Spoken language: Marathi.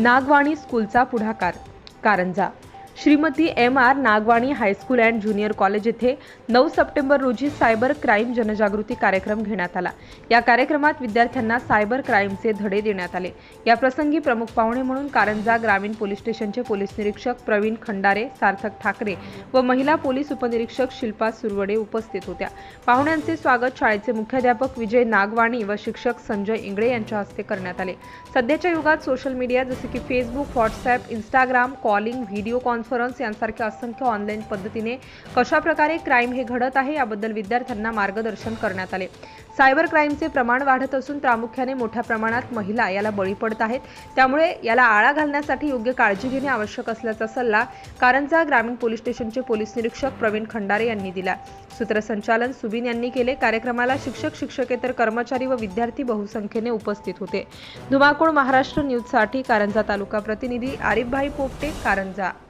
नागवाणी स्कूलचा पुढाकार Karanja. Shrimati M R Nagwani high school and junior college येथे नऊ सप्टेंबर रोजी सायबर क्राईम जनजागृती कार्यक्रम घेण्यात आला. या कार्यक्रमात विद्यार्थ्यांना सायबर क्राईमचे धडे देण्यात आले. या प्रसंगी प्रमुख पाहुणे म्हणून कारंजा ग्रामीण पोलीस स्टेशनचे पोलीस निरीक्षक प्रवीण खंडारे सार्थक ठाकरे व महिला पोलीस उपनिरीक्षक शिल्पा सुरवडे उपस्थित होत्या. पाहुण्यांचे स्वागत शाळेचे मुख्याध्यापक विजय नागवाणी व शिक्षक संजय इंगळे यांच्या हस्ते करण्यात आले. सध्याच्या युगात सोशल मीडिया जसे की Facebook WhatsApp Instagram calling video conference यांसारख्या असंख्य ऑनलाईन पद्धतीने कशाप्रकारे क्राईम हे घडत आहे याबद्दल विद्यार्थ्यांना मार्गदर्शन करण्यात आले. सायबर क्राईमचे प्रमाण वाढत असून प्रामुख्याने मोठ्या प्रमाणात महिला याला बळी पडत आहेत. त्यामुळे याला आळा घालण्यासाठी योग्य काळजी घेणे आवश्यक असल्याचा सल्ला कारंजा ग्रामीण पोलीस स्टेशनचे पोलीस निरीक्षक प्रवीण खंडारे यांनी दिला. सूत्रसंचालन सुबिन यांनी केले. कार्यक्रमाला शिक्षक शिक्षकेतर कर्मचारी व विद्यार्थी बहुसंख्येने उपस्थित होते. धुमाकूळ महाराष्ट्र न्यूजसाठी कारंजा तालुका प्रतिनिधी आरिफभाई पोपटे कारंजा.